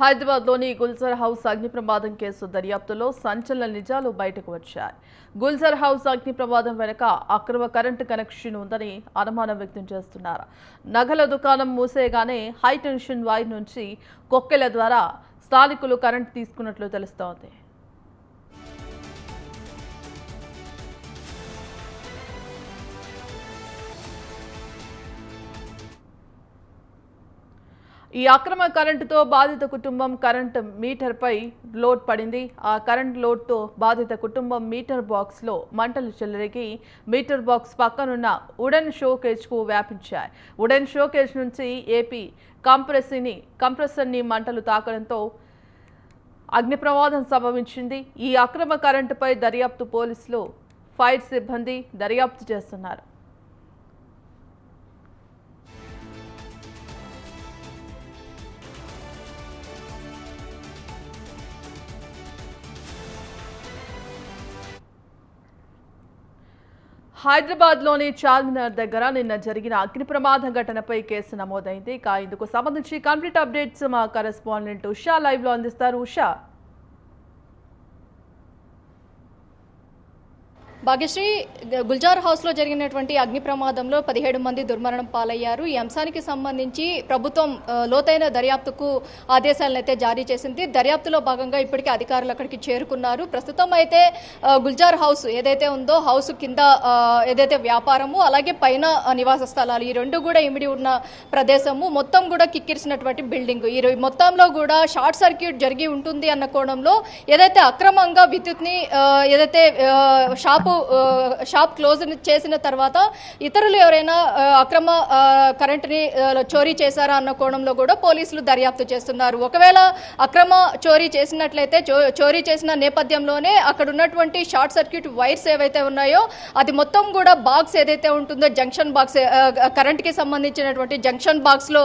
హైదరాబాద్లోని గుల్జర్ హౌస్ అగ్ని ప్రమాదం కేసు దర్యాప్తులో సంచలన నిజాలు బయటకు వచ్చాయి. గుల్జర్ హౌస్ అగ్ని ప్రమాదం వెనుక అక్రమ కరెంటు కనెక్షన్ ఉందని అనుమానం వ్యక్తం చేస్తున్నారు. నగల దుకాణం మూసేయగానే హైటెన్షన్ వైర్ నుంచి కొక్కెల ద్వారా స్థానికులు కరెంటు తీసుకున్నట్లు తెలుస్తోంది. ఈ అక్రమ కరెంటుతో బాధిత కుటుంబం కరెంట్ మీటర్పై లోడ్ పడింది. ఆ కరెంట్ లోడ్తో బాధిత కుటుంబం మీటర్ బాక్స్లో మంటలు చెలరేగి మీటర్ బాక్స్ పక్కనున్న ఉడెన్ షోకేజ్కు వ్యాపించాయి. ఉడెన్ షోకేజ్ నుంచి ఏపీ కంప్రెసీని కంప్రెసర్ని మంటలు తాకడంతో అగ్ని ప్రమాదం సంభవించింది. ఈ అక్రమ కరెంటుపై దర్యాప్తు పోలీసులు ఫైర్ సిబ్బంది దర్యాప్తు చేస్తున్నారు. హైదరాబాద్లోని చార్మినార్ దగ్గర నిన్న జరిగిన అగ్ని ప్రమాదం ఘటనపై కేసు నమోదైంది. ఇక ఇందుకు సంబంధించి కంప్లీట్ అప్డేట్స్ మా కరెస్పాండెంట్ ఉషా లైవ్లో అందిస్తారు. ఉషా. భాగ్యశ్రీ గుల్జార్ హౌస్లో జరిగినటువంటి అగ్ని ప్రమాదంలో పదిహేడు మంది దుర్మరణం పాలయ్యారు. ఈ అంశానికి సంబంధించి ప్రభుత్వం లోతైన దర్యాప్తుకు ఆదేశాలను అయితే జారీ చేసింది. దర్యాప్తులో భాగంగా ఇప్పటికే అధికారులు అక్కడికి చేరుకున్నారు. ప్రస్తుతం అయితే గుల్జార్ హౌస్ ఏదైతే ఉందో హౌస్ కింద ఏదైతే వ్యాపారము అలాగే పైన నివాస స్థలాలు ఈ రెండు కూడా ఇమిడి ఉన్న ప్రదేశము. మొత్తం కూడా కిక్కిరిసినటువంటి బిల్డింగ్. ఈ మొత్తంలో కూడా షార్ట్ సర్క్యూట్ జరిగి ఉంటుంది అన్న కోణంలో ఏదైతే అక్రమంగా విద్యుత్ని ఏదైతే షాపు షాప్ క్లోజ్ చేసిన తర్వాత ఇతరులు ఎవరైనా అక్రమ కరెంట్ని కరెంటుని చోరీ చేశారా అన్న కోణంలో కూడా పోలీసులు దర్యాప్తు చేస్తున్నారు. ఒకవేళ అక్రమ చోరీ చేసినట్లయితే చో- చోరీ చేసిన నేపథ్యంలోనే అక్కడ ఉన్నటువంటి షార్ట్ సర్క్యూట్ వైర్స్ ఏవైతే ఉన్నాయో అది మొత్తం కూడా బాక్స్ ఏదైతే ఉంటుందో జంక్షన్ బాక్స్ కరెంట్కి సంబంధించినటువంటి జంక్షన్ బాక్స్లో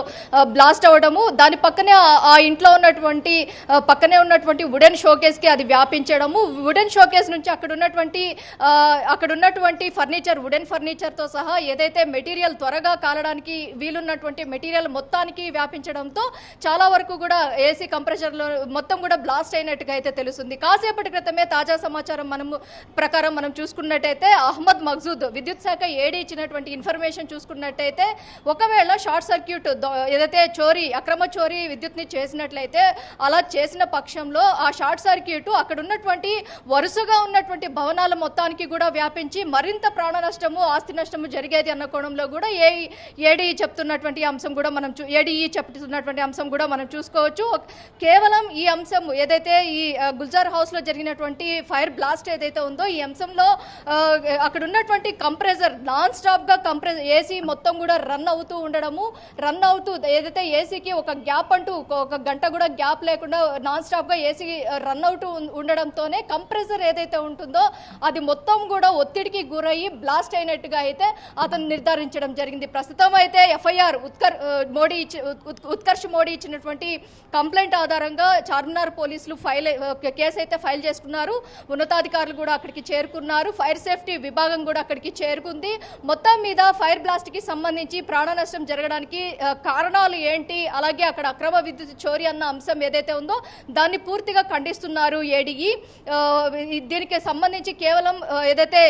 బ్లాస్ట్ అవ్వడము దాని పక్కనే ఆ- ఇంట్లో ఉన్నటువంటి పక్కనే ఉన్నటువంటి వుడెన్ షోకేస్కి అది వ్యాపించడము వుడెన్ షోకేస్ నుంచి అక్కడ ఉన్నటువంటి ఆ, అక్కడ ఉన్నటువంటి ఫర్నిచర్ వుడెన్ ఫర్నిచర్తో సహా ఏదైతే మెటీరియల్ త్వరగా కాలడానికి వీలున్నటువంటి మెటీరియల్ మొత్తానికి వ్యాపించడంతో చాలా వరకు కూడా ఏసీ కంప్రెషర్లో మొత్తం కూడా బ్లాస్ట్ అయినట్టుగా అయితే తెలుస్తుంది. కాసేపటి క్రితమే తాజా సమాచారం మనము ప్రకారం మనం చూసుకున్నట్టయితే అహ్మద్ మగ్జూద్ విద్యుత్ శాఖ ఏడీ ఇచ్చినటువంటి ఇన్ఫర్మేషన్ చూసుకున్నట్టయితే ఒకవేళ షార్ట్ సర్క్యూట్ ఏదైతే చోరీ అక్రమ చోరీ విద్యుత్ని చేసినట్లయితే అలా చేసిన పక్షంలో ఆ షార్ట్ సర్క్యూట్ అక్కడ ఉన్నటువంటి వరుసగా ఉన్నటువంటి భవనాల మొత్తానికి కూడా వ్యాపించి మరింత ప్రాణ నష్టము ఆస్తి నష్టము జరిగేది అన్న కోణంలో కూడా ఏ ఏడీ చెప్తున్నటువంటి అంశం కూడా మనం చూ ఏడీఈ చెప్తున్నటువంటి అంశం కూడా మనం చూసుకోవచ్చు. కేవలం ఈ అంశం ఏదైతే ఈ గుల్జార్ హౌస్లో జరిగినటువంటి ఫైర్ బ్లాస్ట్ ఏదైతే ఉందో ఈ అంశంలో అక్కడ ఉన్నటువంటి కంప్రెసర్ నాన్ స్టాప్గా కంప్రెస్ ఏసీ మొత్తం కూడా రన్ అవుతూ ఉండడము రన్ అవుతూ ఏదైతే ఏసీకి ఒక గ్యాప్ అంటూ ఒక- ఒక గంట కూడా గ్యాప్ లేకుండా నాన్ స్టాప్గా ఏసీ రన్ అవుతూ ఉండడంతోనే కంప్రెసర్ ఏదైతే ఉంటుందో అది మొత్తం మొత్తం కూడా ఒత్తిడికి గురయ్యి బ్లాస్ట్ అయినట్టుగా అయితే అతను నిర్ధారించడం జరిగింది. ప్రస్తుతం అయితే ఎఫ్ఐఆర్ ఉత్కర్ మోడీ ఇచ్చి ఉత్కర్ష్ మోడీ ఇచ్చినటువంటి కంప్లైంట్ ఆధారంగా చార్మినార్ పోలీసులు ఫైల్ కేసు అయితే ఫైల్ చేసుకున్నారు. ఉన్నతాధికారులు కూడా అక్కడికి చేరుకున్నారు. ఫైర్ సేఫ్టీ విభాగం కూడా అక్కడికి చేరుకుంది. మొత్తం మీద ఫైర్ బ్లాస్ట్కి సంబంధించి ప్రాణ నష్టం జరగడానికి కారణాలు ఏంటి అలాగే అక్కడ అక్రమ విద్యుత్ చోరీ అన్న అంశం ఏదైతే ఉందో దాన్ని పూర్తిగా ఖండిస్తున్నారు ఏడీఈ. దీనికి సంబంధించి కేవలం ఏదైతే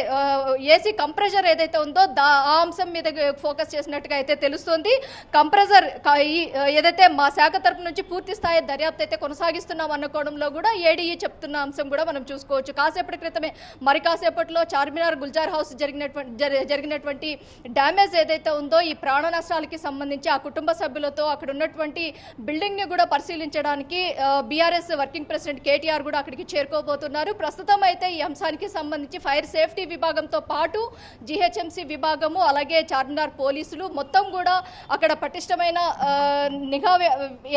ఏసీ కంప్రెజర్ ఏదైతే ఉందో దా ఆ అంశం మీద ఫోకస్ చేసినట్టుగా అయితే తెలుస్తుంది. కంప్రెజర్ ఈ, ఏదైతే మా శాఖ తరపు నుంచి పూర్తి స్థాయి దర్యాప్తు అయితే కొనసాగిస్తున్నాం అనుకోవడంలో కూడా ఏడీఈ చెప్తున్న అంశం కూడా మనం చూసుకోవచ్చు. కాసేపటి క్రితమే మరి కాసేపట్లో చార్మినార్ గుల్జార్ హౌస్ జరిగినటువంటి జరిగినటువంటి డ్యామేజ్ ఏదైతే ఉందో ఈ ప్రాణ నష్టాలకి సంబంధించి ఆ కుటుంబ సభ్యులతో అక్కడ ఉన్నటువంటి బిల్డింగ్ని కూడా పరిశీలించడానికి బీఆర్ఎస్ వర్కింగ్ ప్రెసిడెంట్ కేటీఆర్ కూడా అక్కడికి చేరుకోబోతున్నారు. ప్రస్తుతం అయితే ఈ అంశానికి సంబంధించి ఫైర్ సేఫ్టీ విభాగంతో పాటు జిహెచ్ఎంసీ విభాగము అలాగే చార్మినార్ పోలీసులు మొత్తం కూడా అక్కడ పటిష్టమైన నిఘా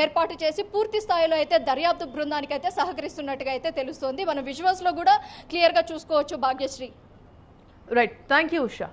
ఏర్పాటు చేసి పూర్తి స్థాయిలో అయితే దర్యాప్తు బృందానికి అయితే సహకరిస్తున్నట్టుగా అయితే తెలుస్తోంది. మన విజువల్స్లో కూడా క్లియర్గా చూసుకోవచ్చు Bhagyashree. Right thank you Usha